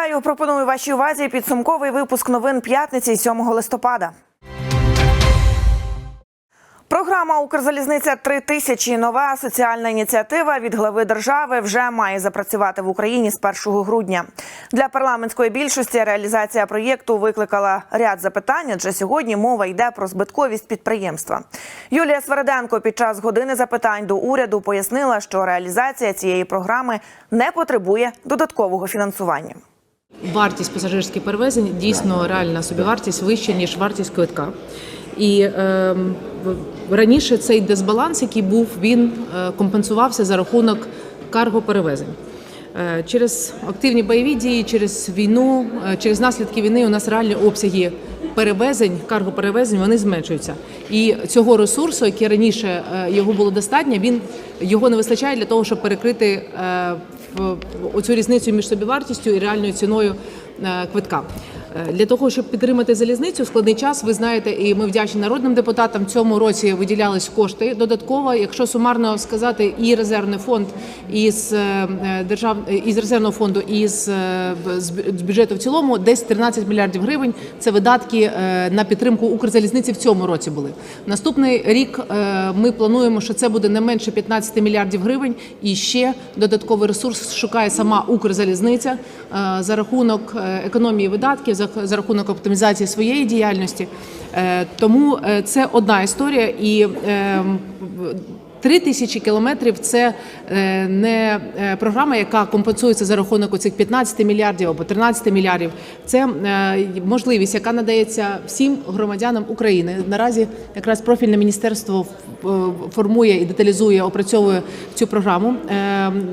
Вітаю! Пропоную вашій увазі підсумковий випуск новин п'ятниці 7 листопада. Програма Укрзалізниця 3000 нова соціальна ініціатива від глави держави вже має запрацювати в Україні з 1 грудня. Для парламентської більшості реалізація проєкту викликала ряд запитань, адже сьогодні мова йде про збитковість підприємства. Юлія Свереденко під час години запитань до уряду пояснила, що реалізація цієї програми не потребує додаткового фінансування. Вартість пасажирських перевезень дійсно реальна собівартість вища ніж вартість квитка. І е, раніше цей дисбаланс, який був, він е, компенсувався за рахунок каргоперевезень. Е, Через активні бойові дії, через війну, е, через наслідки війни у нас реальні обсяги перевезень, каргоперевезень вони зменшуються. І цього ресурсу, який раніше е, його було достатньо, він його не вистачає для того, щоб перекрити е, оцю різницю між собівартістю і реальною ціною е, квитка. Е, Для того, щоб підтримати залізницю, складний час, ви знаєте, і ми вдячні народним депутатам. Цьому році виділялись кошти додатково. Якщо сумарно сказати, і резервний фонд із е, держав із резервного фонду і з, е, бюджету в цілому, десь 13 мільярдів гривень. Це видатки е, на підтримку Укрзалізниці в цьому році були. Наступний рік е, ми плануємо, що це буде не менше 15 мільярдів гривень, і ще додатковий ресурс шукає сама Укрзалізниця е, за рахунок е, економії видатків, за, рахунок оптимізації своєї діяльності. Е, Тому е, це одна історія і. е, Три тисячі кілометрів це не програма, яка компенсується за рахунок оцих 15 мільярдів або 13 мільярдів. Це можливість, яка надається всім громадянам України. Наразі якраз профільне міністерство формує і деталізує, опрацьовує цю програму.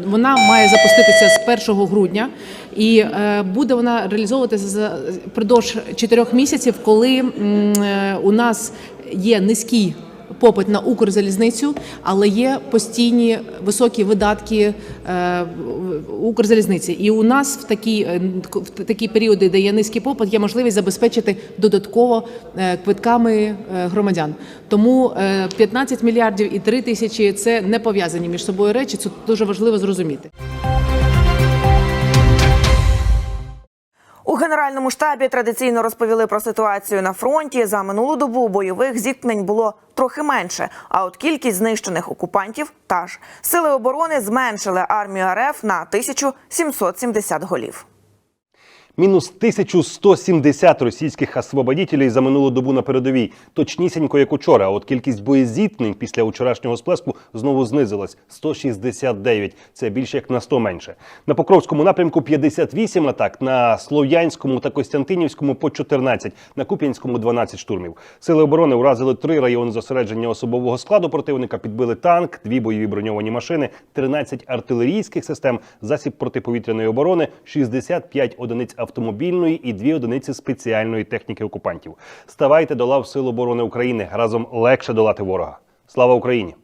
Вона має запуститися з 1 грудня, і е, буде вона реалізовуватися за впродовж 4 місяців, коли е, у нас є низький попит на Укрзалізницю, але є постійні високі видатки е, Укрзалізниці. І у нас в такі, в такі періоди, де є низький попит, є можливість забезпечити додатково квитками громадян. Тому е, 15 мільярдів і 3 тисячі це не пов'язані між собою речі. Це дуже важливо зрозуміти. Генеральному штабі традиційно розповіли про ситуацію на фронті. За минулу добу бойових зіткнень було трохи менше. А от кількість знищених окупантів та ж сили оборони зменшили армію РФ на 1770 голів. Мінус 1170 російських освободітелів за минулу добу на передовій. Точнісінько, як учора. А от кількість боєзіткнень після вчорашнього сплеску знову знизилась – 169. Це більше як на 100 менше. На Покровському напрямку 58 атак, на Слов'янському та Костянтинівському по 14, на Куп'янському 12 штурмів. Сили оборони уразили три райони зосередження особового складу противника, підбили танк, дві бойові броньовані машини, 13 артилерійських систем, засіб протиповітряної оборони, 65 одиниць автомобільної і дві одиниці спеціальної техніки окупантів. Ставайте до лав Сил оборони України. Разом легше долати ворога. Слава Україні!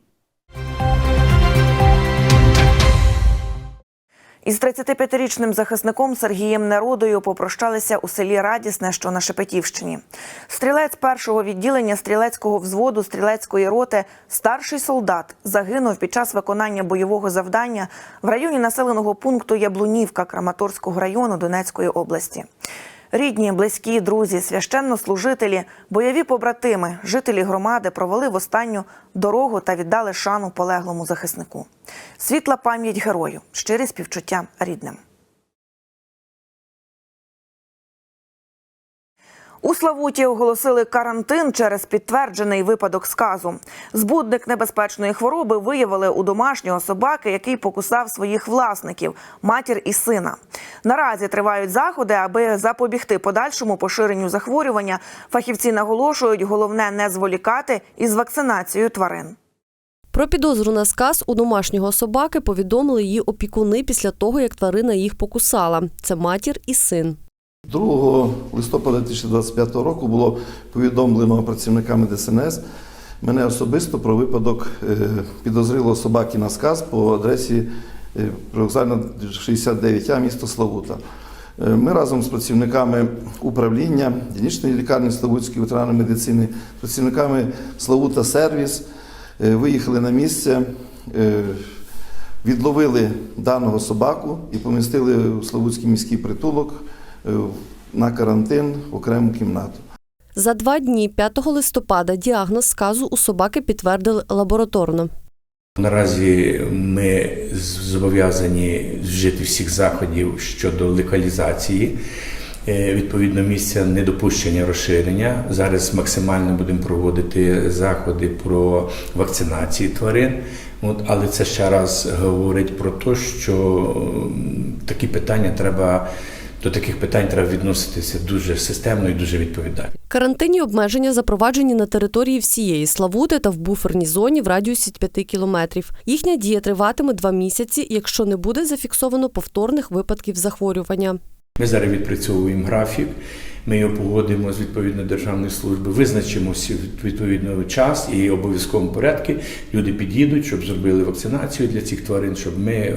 Із 35-річним захисником Сергієм Неродою попрощалися у селі Радісне, що на Шепетівщині. Стрілець першого відділення стрілецького взводу стрілецької роти, старший солдат, загинув під час виконання бойового завдання в районі населеного пункту Яблунівка Краматорського району Донецької області. Рідні, близькі, друзі, священнослужителі, бойові побратими, жителі громади провели в останню дорогу та віддали шану полеглому захиснику. Світла пам'ять герою, щирі співчуття рідним. У Славуті оголосили карантин через підтверджений випадок сказу. Збудник небезпечної хвороби виявили у домашнього собаки, який покусав своїх власників матір і сина. Наразі тривають заходи, аби запобігти подальшому поширенню захворювання. Фахівці наголошують, головне не зволікати із вакцинацією тварин. Про підозру на сказ у домашнього собаки повідомили її опікуни після того, як тварина їх покусала. Це матір і син. 2 листопада 2025 року було повідомлено працівниками ДСНС мене особисто про випадок е, підозрілого собаки на сказ по адресі е, привокзальна 69А місто Славута. Е, Ми разом з працівниками управління дільничної лікарні Славутської ветеринарної медицини, працівниками Славута Сервіс виїхали на місце. Відловили даного собаку і помістили в Славутський міський притулок на карантин в окрему кімнату. За два дні, 5 листопада, діагноз сказу у собаки підтвердили лабораторно. Наразі ми зобов'язані вжити всіх заходів щодо локалізації. е, Відповідно, місця недопущення розширення. Зараз максимально будемо проводити заходи про вакцинацію тварин. От, але це ще раз говорить про те, що такі питання треба до таких питань треба відноситися дуже системно і дуже відповідально. Карантинні обмеження запроваджені на території всієї Славути та в буферній зоні в радіусі 5 кілометрів. Їхня дія триватиме два місяці, якщо не буде зафіксовано повторних випадків захворювання. Ми зараз відпрацьовуємо графік. Ми його погодимо з відповідної державної служби, визначимо всі відповідно час і обов'язковому порядку. Люди під'їдуть, щоб зробили вакцинацію для цих тварин, щоб ми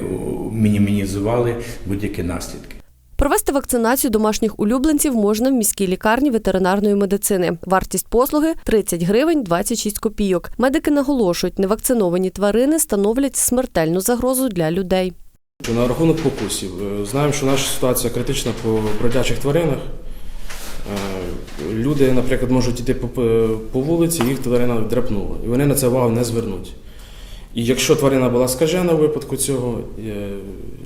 мінімізували будь-які наслідки. Провести вакцинацію домашніх улюбленців можна в міській лікарні ветеринарної медицини. Вартість послуги 30 гривень 26 копійок. Медики наголошують, невакциновані тварини становлять смертельну загрозу для людей. На рахунок покусів. Е, Знаємо, що наша ситуація критична по бродячих тваринах. Е, Люди, наприклад, можуть йти по, по вулиці, їх тварина драпнула, і вони на це увагу не звернуть. І якщо тварина була скажена в випадку цього, е,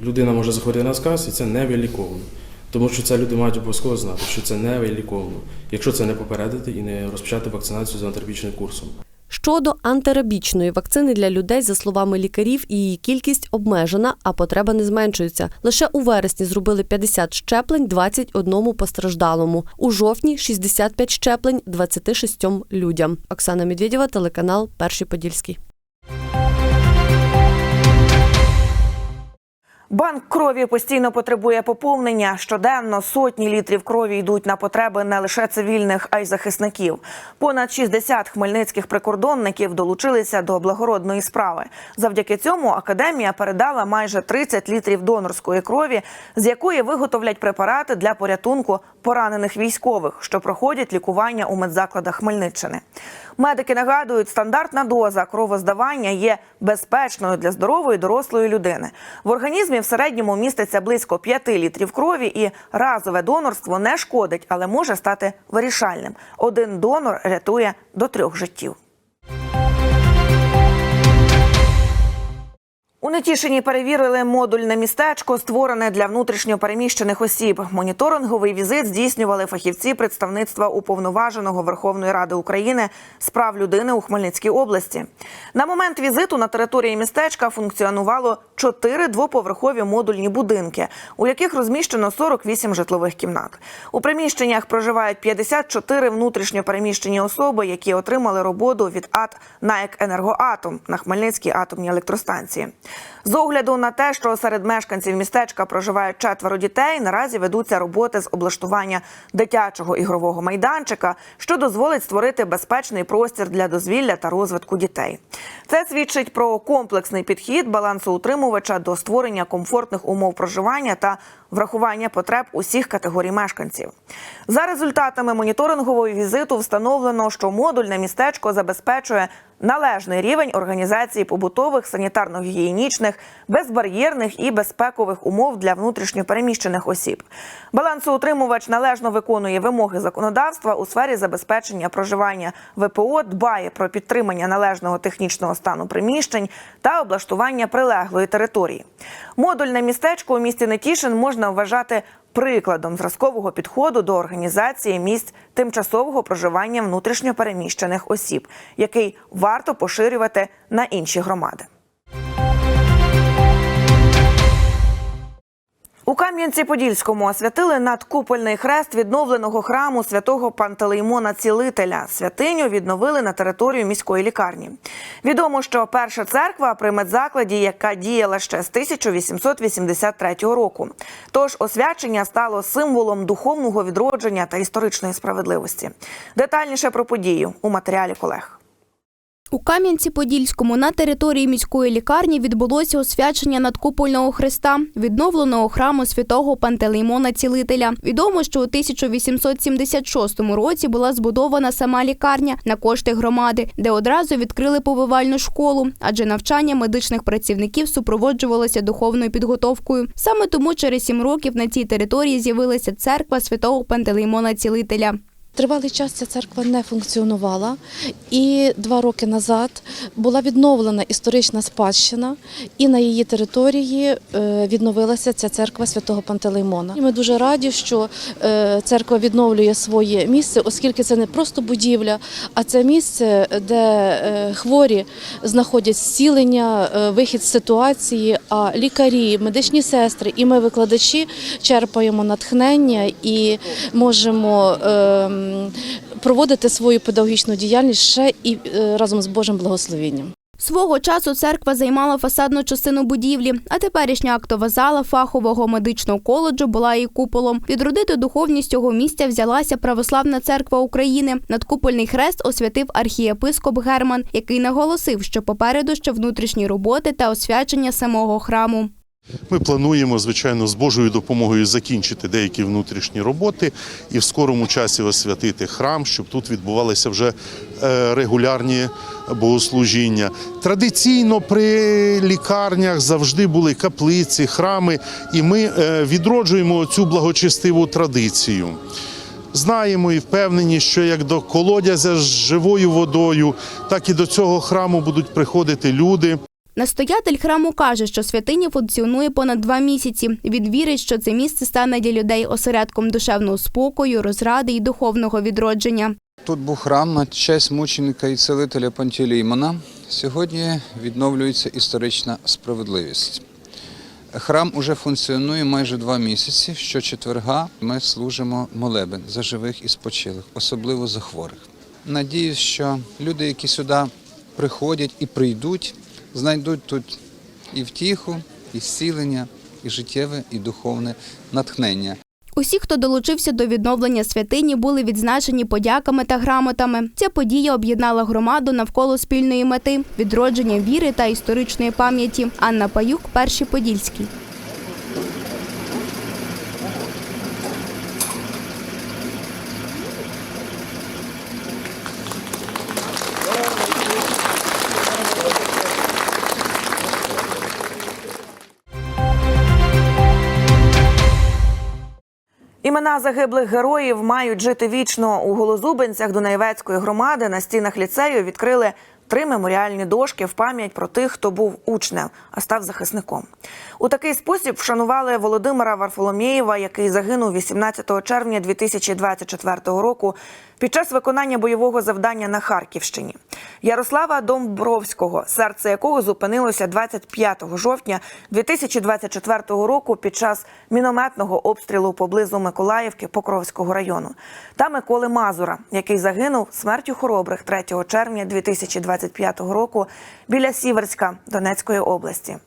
людина може захворіти на сказ, і це не виліковано. Тому що це люди мають обов'язково знати, що це не виліковано, якщо це не попередити і не розпочати вакцинацію за антирабічним курсом. Щодо антирабічної вакцини для людей, за словами лікарів, її кількість обмежена, а потреба не зменшується. Лише у вересні зробили 50 щеплень 21 постраждалому. У жовтні 65 щеплень 26 людям. Оксана Медведєва, телеканал Перший Подільський. Банк крові постійно потребує поповнення. Щоденно сотні літрів крові йдуть на потреби не лише цивільних, а й захисників. Понад 60 хмельницьких прикордонників долучилися до благородної справи. Завдяки цьому академія передала майже 30 літрів донорської крові, з якої виготовлять препарати для порятунку поранених військових, що проходять лікування у медзакладах Хмельниччини. Медики нагадують, стандартна доза кровоздавання є безпечною для здорової дорослої людини. В організмі в середньому міститься близько 5 літрів крові, і разове донорство не шкодить, але може стати вирішальним. Один донор рятує до трьох життів. У Нетішині перевірили модульне містечко, створене для внутрішньопереміщених осіб. Моніторинговий візит здійснювали фахівці представництва уповноваженого Верховної Ради України з прав людини у Хмельницькій області. На момент візиту на території містечка функціонувало чотири двоповерхові модульні будинки, у яких розміщено 48 житлових кімнат. У приміщеннях проживають 54 внутрішньопереміщені особи, які отримали роботу від АТ «НАЕК Енергоатом» на Хмельницькій атомній електростанції. З огляду на те, що серед мешканців містечка проживають четверо дітей, наразі ведуться роботи з облаштування дитячого ігрового майданчика, що дозволить створити безпечний простір для дозвілля та розвитку дітей. Це свідчить про комплексний підхід балансоутримувача до створення комфортних умов проживання та врахування потреб усіх категорій мешканців. За результатами моніторингового візиту встановлено, що модульне містечко забезпечує належний рівень організації побутових, санітарно-гігієнічних, безбар'єрних і безпекових умов для внутрішньопереміщених осіб. Балансоутримувач належно виконує вимоги законодавства у сфері забезпечення проживання ВПО, дбає про підтримання належного технічного стану приміщень та облаштування прилеглої території. Модульне містечко у місті Нетішин можна вважати прикладом зразкового підходу до організації місць тимчасового проживання внутрішньопереміщених осіб, який варто поширювати на інші громади. У Кам'янці-Подільському освятили надкупольний хрест відновленого храму святого Пантелеймона Цілителя. Святиню відновили на територію міської лікарні. Відомо, що перша церква при медзакладі, яка діяла ще з 1883 року. Тож освячення стало символом духовного відродження та історичної справедливості. Детальніше про подію у матеріалі колег. У Кам'янці-Подільському на території міської лікарні відбулося освячення надкупольного хреста, відновленого храму святого Пантелеймона Цілителя. Відомо, що у 1876 році була збудована сама лікарня на кошти громади, де одразу відкрили повивальну школу, адже навчання медичних працівників супроводжувалося духовною підготовкою. Саме тому через сім років на цій території з'явилася церква святого Пантелеймона Цілителя. Тривалий час ця церква не функціонувала, і два роки назад була відновлена історична спадщина, і на її території е, відновилася ця церква святого Пантелеймона. Ми дуже раді, що е, церква відновлює своє місце, оскільки це не просто будівля, а це місце, де е, хворі знаходять зцілення, вихід з ситуації. А лікарі, медичні сестри і ми, викладачі, черпаємо натхнення і можемо. Ем, проводити свою педагогічну діяльність ще і е, разом з Божим благословенням. Свого часу церква займала фасадну частину будівлі, а теперішня актова зала фахового медичного коледжу була її куполом. Відродити духовність цього місця взялася Православна церква України. Надкупольний хрест освятив архієпископ Герман, який наголосив, що попереду ще внутрішні роботи та освячення самого храму. Ми плануємо, звичайно, з Божою допомогою закінчити деякі внутрішні роботи і в скорому часі освятити храм, щоб тут відбувалися вже е, регулярні богослужіння. Традиційно при лікарнях завжди були каплиці, храми, і ми е, відроджуємо цю благочестиву традицію. Знаємо і впевнені, що як до колодязя з живою водою, так і до цього храму будуть приходити люди. Настоятель храму каже, що святиня функціонує понад два місяці. Він вірить, що це місце стане для людей осередком душевного спокою, розради і духовного відродження. Тут був храм на честь мученика і целителя Пантелеймона. Сьогодні відновлюється історична справедливість. Храм уже функціонує майже два місяці. Щочетверга ми служимо молебен за живих і спочилих, особливо за хворих. Надіюсь, що люди, які сюди приходять і прийдуть, знайдуть тут і втіху, і зцілення, і життєве, і духовне натхнення. Усі, хто долучився до відновлення святині, були відзначені подяками та грамотами. Ця подія об'єднала громаду навколо спільної мети відродження віри та історичної пам'яті. Анна Паюк, перший подільський. Імена загиблих героїв мають жити вічно у Голозубенцях Дунаєвецької громади. На стінах ліцею відкрили три меморіальні дошки в пам'ять про тих, хто був учнем, а став захисником. У такий спосіб вшанували Володимира Варфоломєєва, який загинув 18 червня 2024 року під час виконання бойового завдання на Харківщині. Ярослава Домбровського, серце якого зупинилося 25 жовтня 2024 року під час мінометного обстрілу поблизу Миколаївки Покровського району, та Миколи Мазура, який загинув смертю хоробрих 3 червня 2025 року біля Сіверська Донецької області.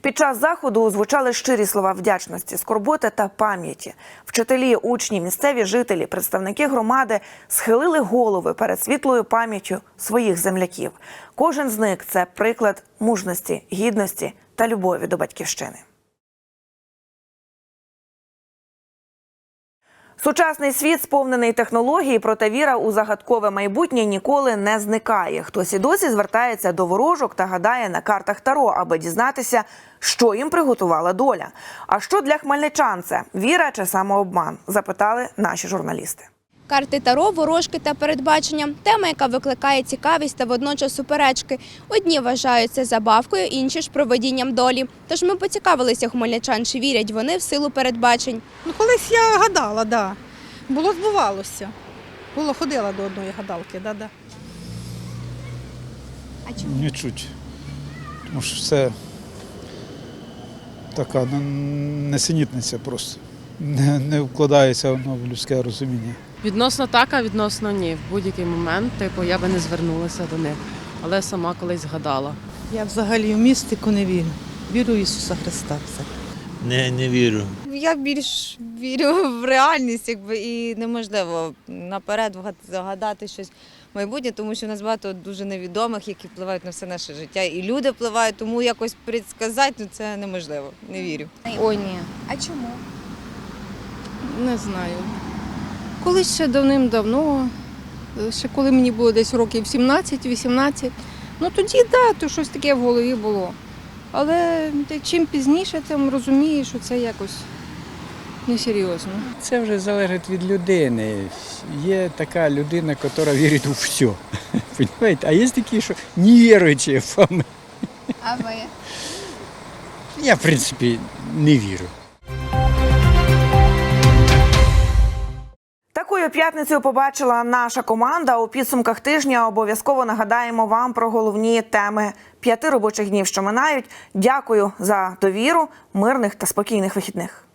Під час заходу звучали щирі слова вдячності, скорботи та пам'яті. Вчителі, учні, місцеві жителі, представники громади схилили голови перед світлою пам'яттю своїх земляків. Кожен з них це приклад мужності, гідності та любові до батьківщини. Сучасний світ сповнений технології, проте віра у загадкове майбутнє ніколи не зникає. Хтось і досі звертається до ворожок та гадає на картах Таро, аби дізнатися, що їм приготувала доля. А що для хмельничан це віра чи самообман? Запитали наші журналісти. Карти Таро, ворожки та передбачення тема, яка викликає цікавість та водночас суперечки. Одні вважають це забавкою, інші ж проведінням долі. Тож ми поцікавилися хмельничан, чи вірять вони в силу передбачень. Ну, колись я гадала, да. Було збувалося. Було ходила до одної гадалки, да, да. А чому? Не чуть. Тому що це така ну, несенітниця просто. Не, не вкладається воно в людське розуміння. Відносно так, а відносно ні. В будь-який момент, типу, я би не звернулася до них. Але сама колись згадала. Я взагалі в містику не вірю. Вірю в Ісуса Христа. Все. Не, не вірю. Я більш вірю в реальність, якби і неможливо наперед загадати щось майбутнє, тому що в нас багато дуже невідомих, які впливають на все наше життя. І люди впливають, тому якось предсказати ну, це неможливо. Не вірю. Ой, ні, А чому? не знаю. Колись ще давним-давно, е, ще коли мені було десь років 17-18, ну тоді так, да, то щось таке в голові було. Але чим пізніше, тим розумієш, що це якось несерйозно. Це вже залежить від людини. Є така людина, яка вірить у все. Понимаєте? А є такі, що не невіруючі. А ви? Я, в принципі, не вірю. Такою п'ятницею побачила наша команда. У підсумках тижня обов'язково нагадаємо вам про головні теми п'яти робочих днів, що минають. Дякую за довіру, мирних та спокійних вихідних.